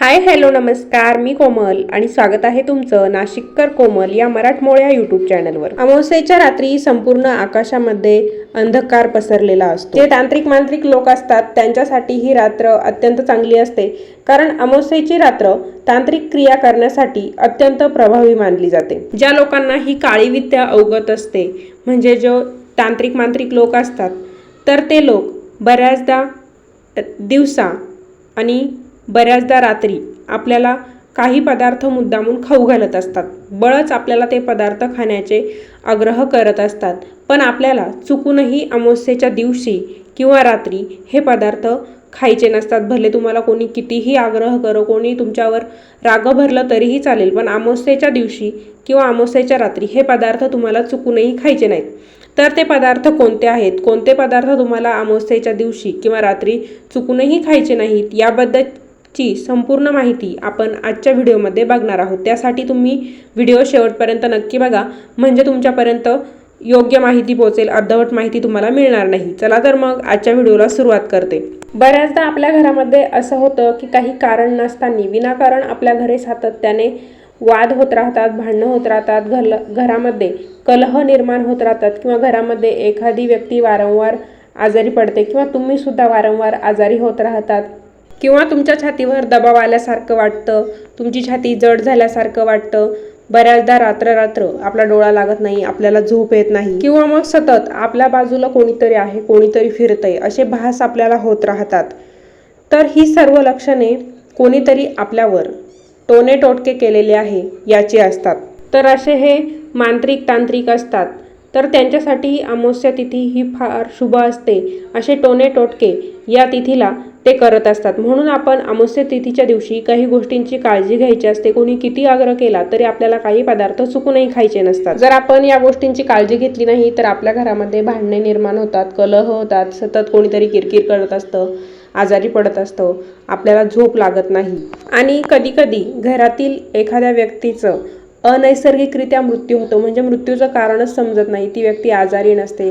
Hi hello नमस्कार मी कोमल आणि स्वागत आहे तुमचं नाशिककर कोमल या मराठमोळ्या यूट्यूब चॅनलवर अमावस्येच्या रात्री संपूर्ण आकाशामध्ये अंधकार पसरलेला असतो. जे तांत्रिक मांत्रिक लोक असतात त्यांच्यासाठी ही रात्र अत्यंत चांगली असते. कारण अमावस्येची रात्र तांत्रिक क्रिया करण्यासाठी अत्यंत प्रभावी मानली जाते. ज्या लोकांना ही काळी विद्या अवगत असते म्हणजे जो तांत्रिक मांत्रिक लोक असतात तर ते लोक बऱ्याचदा दिवसा आणि बऱ्याचदा रात्री आपल्याला काही पदार्थ मुद्दामून खाऊ घालत असतात. बळच आपल्याला ते पदार्थ खाण्याचे आग्रह करत असतात. पण आपल्याला चुकूनही अमावस्येच्या दिवशी किंवा रात्री हे पदार्थ खायचे नसतात. भले तुम्हाला कोणी कितीही आग्रह करो कोणी तुमच्यावर राग भरलं तरीही चालेल. पण अमावस्येच्या दिवशी किंवा अमावस्येच्या रात्री हे पदार्थ तुम्हाला चुकूनही खायचे नाहीत. तर ते पदार्थ कोणते आहेत? कोणते पदार्थ तुम्हाला अमावस्येच्या दिवशी किंवा रात्री चुकूनही खायचे नाहीत? याबद्दल ची संपूर्ण माहिती आपण आजच्या व्हिडिओमध्ये बघणार आहोत. त्यासाठी तुम्ही व्हिडिओ शेवटपर्यंत नक्की बघा. म्हणजे तुमच्यापर्यंत योग्य माहिती पोहोचेल अर्धवट माहिती तुम्हाला मिळणार नाही. चला तर मग आजच्या व्हिडिओला सुरुवात करते. बऱ्याचदा आपल्या घरामध्ये असं होतं की काही कारण नसताना विनाकारण आपल्या घरी सातत्याने वाद होत राहतात भांडणं होत राहतात घर घरामध्ये कलह निर्माण होत राहतात किंवा घरामध्ये एखादी व्यक्ती वारंवार आजारी पडते किंवा तुम्हीसुद्धा वारंवार आजारी होत राहतात. किंवा तुमच्या छातीवर दबाव आल्यासारखं वाटतं तुमची छाती जड झाल्यासारखं वाटतं बऱ्याचदा रात्र रात्र आपला डोळा लागत नाही आपल्याला झोप येत नाही किंवा मग सतत आपल्या बाजूला कोणीतरी आहे कोणीतरी फिरतंय असे भास आपल्याला होत राहतात. तर ही सर्व लक्षणे कोणीतरी आपल्यावर टोने टोटके केलेले आहे याची असतात. तर असे हे मांत्रिक तांत्रिक असतात. तर त्यांच्यासाठी अमावस्या तिथी ही फार शुभ असते. असे टोने टोटके या तिथीला ते करत असतात. म्हणून आपण अमावस्या तिथीच्या दिवशी काही गोष्टींची काळजी घ्यायची असते. कोणी किती आग्रह केला तरी आपल्याला काही पदार्थ चुकूनही खायचे नसतात. जर आपण या गोष्टींची काळजी घेतली नाही तर आपल्या घरामध्ये भांडणे निर्माण होतात कलह होतात सतत कोणीतरी किरकिर करत असतं आजारी पडत असतो. आपल्याला झोप लागत नाही. आणि कधीकधी घरातील एखाद्या व्यक्तीचं अनैसर्गिकरित्या मृत्यू होतो. म्हणजे मृत्यूचं कारणच समजत नाही. ती व्यक्ती आजारी नसते.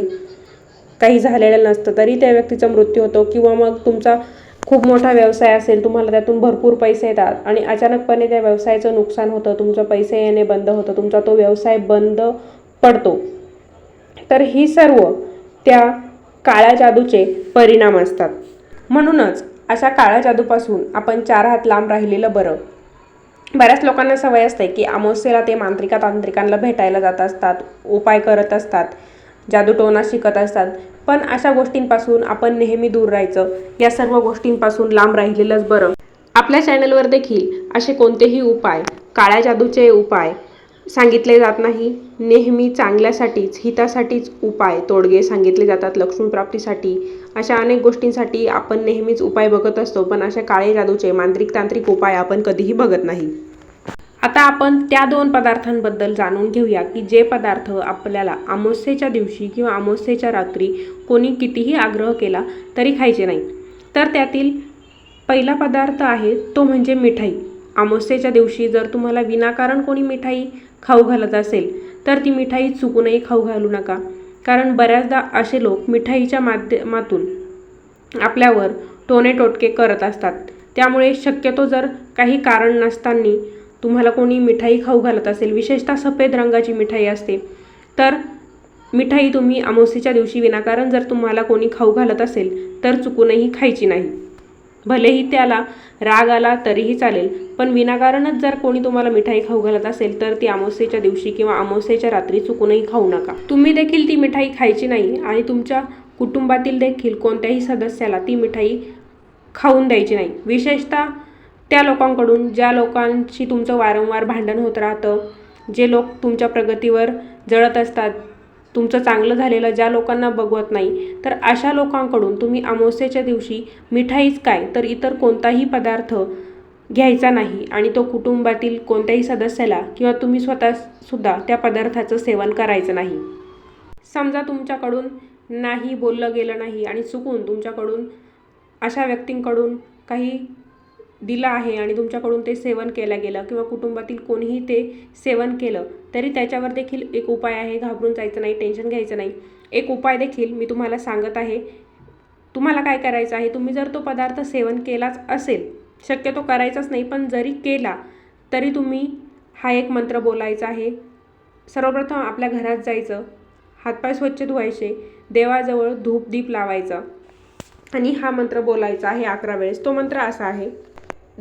काही झालेलं नसतं तरी त्या व्यक्तीचा मृत्यू होतो किंवा मग तुमचा खूप मोठा व्यवसाय असेल तुम्हाला त्यातून भरपूर पैसे येतात आणि अचानकपणे त्या व्यवसायाचं नुकसान होतं तुमचं पैसे येणे बंद होतं तुमचा तो व्यवसाय बंद पडतो. तर ही सर्व त्या काळ्या जादूचे परिणाम असतात. म्हणूनच अशा काळ्या जादूपासून आपण चार हात लांब राहिलेलं बरं. बऱ्याच लोकांना सवय असते की अमावस्येला ते मांत्रिका तांत्रिकांना भेटायला जात असतात उपाय करत असतात जादूटोना शिकत असतात. पण अशा गोष्टींपासून आपण नेहमी दूर राहायचं. या सर्व गोष्टींपासून लांब राहिलेलंच बरं. आपल्या चॅनलवर देखील असे कोणतेही उपाय काळ्या जादूचे उपाय सांगितले जात नाही. नेहमी चांगल्यासाठीच हितासाठीच उपाय तोडगे सांगितले जातात लक्ष्मीप्राप्तीसाठी अशा अनेक गोष्टींसाठी आपण नेहमीच उपाय बघत असतो पण अशा काळे जादूचे मांत्रिक तांत्रिक उपाय आपण कधीही बघत नाही. आता आपण त्या दोन पदार्थांबद्दल जाणून घेऊया की जे पदार्थ आपल्याला अमावस्येच्या दिवशी किंवा अमावस्येच्या रात्री कोणी कितीही आग्रह केला तरी खायचे नाही तर त्यातील पहिला पदार्थ आहे तो म्हणजे मिठाई. अमावस्येच्या दिवशी जर तुम्हाला विनाकारण कोणी मिठाई खाऊ घालत असेल तर ती मिठाई चुकूनही खाऊ घालू नका. कारण बऱ्याचदा असे लोक मिठाईच्या माध्यमातून आपल्यावर टोने टोटके करत असतात. त्यामुळे शक्यतो जर काही कारण नसताना तुम्हाला कोणी मिठाई खाऊ घालत असेल विशेषतः सफेद रंगाची मिठाई असते तर मिठाई तुम्ही अमावस्येच्या दिवशी विनाकारण जर तुम्हाला कोणी खाऊ घालत असेल तर चुकूनही खायची नाही. भलेही त्याला राग आला तरीही चालेल पण विनाकारणच जर कोणी तुम्हाला मिठाई खाऊ घालत असेल तर ती अमावस्येच्या दिवशी किंवा अमावस्येच्या रात्री चुकूनही खाऊ नका. तुम्ही देखील ती मिठाई खायची नाही आणि तुमच्या कुटुंबातील देखील कोणत्याही सदस्याला ती मिठाई खाऊन द्यायची नाही. विशेषतः त्या लोकांकडून ज्या लोकांशी तुमचं वारंवार भांडण होत राहतं जे लोक तुमच्या प्रगतीवर जळत असतात तुमचं चांगलं झालेलं ज्या लोकांना बघवत नाही तर अशा लोकांकडून तुम्ही अमावस्येच्या दिवशी मिठाईच काय तर इतर कोणताही पदार्थ घ्यायचा नाही आणि तो कुटुंबातील कोणत्याही सदस्याला किंवा तुम्ही स्वतःसुद्धा त्या पदार्थाचं सेवन करायचं नाही. समजा तुमच्याकडून नाही बोललं गेलं नाही आणि चुकून तुमच्याकडून अशा व्यक्तींकडून काही दिलं आहे आणि तुमच्याकडून ते सेवन केलं गेलं किंवा कुटुंबातील कोणीही ते सेवन केलं तरी त्याच्यावर देखील एक उपाय आहे. घाबरून जायचं नाही टेन्शन घ्यायचं नाही. एक उपाय देखील मी तुम्हाला सांगत आहे. तुम्हाला काय करायचं आहे? तुम्ही जर तो पदार्थ सेवन केलाच असेल शक्यतो करायचाच नाही पण जरी केला तरी तुम्ही हा एक मंत्र बोलायचा आहे. सर्वप्रथम आपल्या घरात जायचं. हातपाय स्वच्छ धुवायचे. देवाजवळ धूप दीप लावायचा. आणि हा मंत्र बोलायचा आहे अकरा वेळेस. तो मंत्र असा आहे.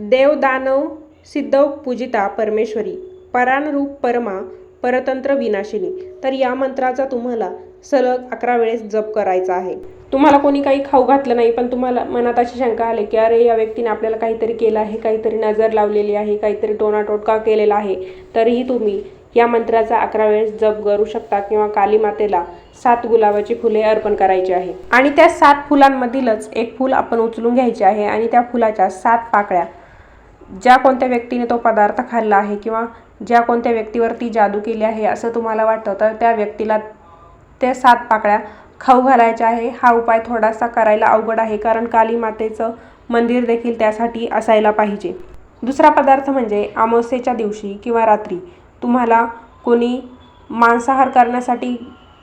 देव दानव सिद्धव पूजिता परमेश्वरी परानरूप परमा परतंत्र विनाशिनी. तर या मंत्राचा तुम्हाला सलग अकरा वेळेस जप करायचा आहे. तुम्हाला कोणी काही खाऊ घातलं नाही पण तुम्हाला मनात अशी शंका आली की अरे या व्यक्तीने आपल्याला काहीतरी केलं आहे काहीतरी नजर लावलेली आहे काहीतरी टोनाटोटका केलेला आहे. तरीही तुम्ही या मंत्राचा अकरा वेळेस जप करू शकता किंवा काली मातेला सात गुलाबाची फुले अर्पण करायची आहे. आणि त्या सात फुलांमधीलच एक फूल आपण उचलून घ्यायचे आहे आणि त्या फुलाच्या सात पाकळ्या ज्या कोणत्या व्यक्तीने तो पदार्थ खाल्ला आहे किंवा ज्या कोणत्या व्यक्तीवरती जादू केली आहे असं तुम्हाला वाटतं तर त्या व्यक्तीला त्या सात पाकळ्या खाऊ घालायच्या आहे. हा उपाय थोडासा करायला अवघड आहे कारण काली मातेचं मंदिर देखील त्यासाठी असायला पाहिजे. दुसरा पदार्थ म्हणजे अमावस्येच्या दिवशी किंवा रात्री तुम्हाला कोणी मांसाहार करण्यासाठी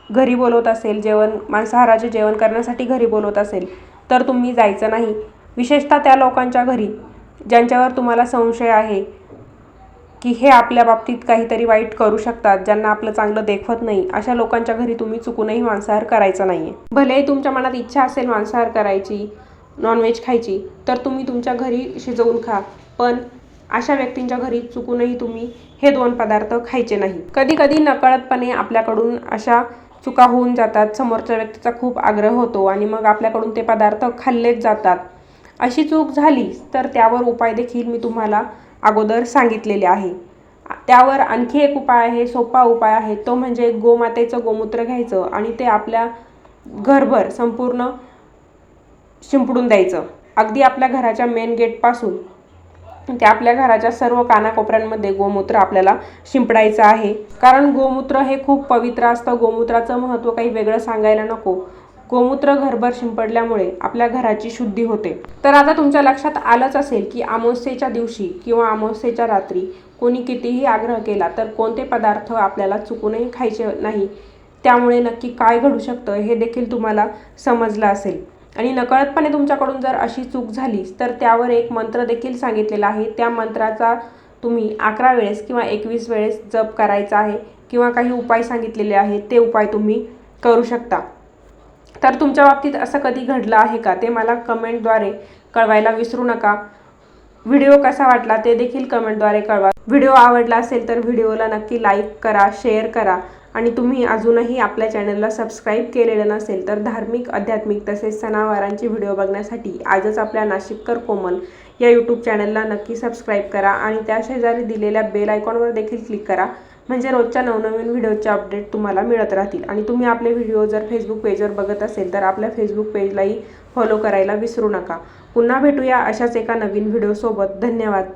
घरी बोलवत असेल जेवण मांसाहाराचे जेवण करण्यासाठी घरी बोलवत असेल तर तुम्ही जायचं नाही. विशेषतः त्या लोकांच्या घरी ज्यांच्यावर तुम्हाला संशय आहे की हे आपल्या बाबतीत काहीतरी वाईट करू शकतात ज्यांना आपलं चांगलं देखवत नाही अशा लोकांच्या घरी तुम्ही चुकूनही मांसाहार करायचा नाही आहे भलेही तुमच्या मनात इच्छा असेल मांसाहार करायची नॉनव्हेज खायची तर तुम्ही तुमच्या घरी शिजवून खा पण अशा व्यक्तींच्या घरी चुकूनही तुम्ही हे दोन पदार्थ खायचे नाही. कधी कधी नकळतपणे आपल्याकडून अशा चुका होऊन जातात. समोरच्या व्यक्तीचा खूप आग्रह होतो आणि मग आपल्याकडून ते पदार्थ खाल्लेच जातात. अशी चूक झाली तर त्यावर उपाय देखील मी तुम्हाला अगोदर सांगितलेले आहे. त्यावर आणखी एक उपाय आहे सोपा उपाय आहे तो म्हणजे गोमातेचं गोमूत्र घ्यायचं आणि ते आपल्या घरभर संपूर्ण शिंपडून द्यायचं. अगदी आपल्या घराच्या मेन गेटपासून ते आपल्या घराच्या सर्व कानाकोपऱ्यांमध्ये गोमूत्र आपल्याला शिंपडायचं आहे. कारण गोमूत्र हे खूप पवित्र असतं गोमूत्राचं महत्त्व काही वेगळं सांगायला नको. गोमूत्र घरभर शिंपडल्यामुळे आपल्या घराची शुद्धी होते. तर आता तुमच्या लक्षात आलंच असेल की अमावस्येच्या दिवशी किंवा अमावस्येच्या रात्री कोणी कितीही आग्रह केला तर कोणते पदार्थ आपल्याला चुकूनही खायचे नाही. त्यामुळे नक्की काय घडू शकतं हे देखील तुम्हाला समजलं असेल. आणि नकळतपणे तुमच्याकडून जर अशी चूक झाली तर त्यावर एक मंत्र देखील सांगितलेला आहे. त्या मंत्राचा तुम्ही अकरा वेळेस किंवा एकवीस वेळेस जप करायचा आहे किंवा काही उपाय सांगितलेले आहेत ते उपाय तुम्ही करू शकता. तर तुमच्या बाबतीत असं कधी घडलं आहे का? ते मला कमेंटद्वारे कळवायला विसरू नका. व्हिडिओ कसा वाटला ते देखील कमेंटद्वारे कळवा. व्हिडिओ आवडला असेल तर व्हिडिओला नक्की लाईक करा शेअर करा आणि तुम्ही अजूनही आपल्या चॅनलला सबस्क्राईब केलेलं नसेल तर धार्मिक आध्यात्मिक तसेच सणावारांचे व्हिडिओ बघण्यासाठी आजच आपल्या नाशिककर कोमल या यूट्यूब चॅनलला नक्की सबस्क्राईब करा आणि त्या शेजारी दिलेल्या बेल आयकॉनवर देखील क्लिक करा. म्हणजे रोजच्या नवनवीन व्हिडिओचे अपडेट तुम्हाला मिळत राहतील. आणि तुम्ही आपले व्हिडिओ जर फेसबुक पेजवर बघत असेल तर आपल्या फेसबुक पेजलाही फॉलो करायला विसरू नका. पुन्हा भेटूया अशाच एका नवीन व्हिडिओसोबत. धन्यवाद.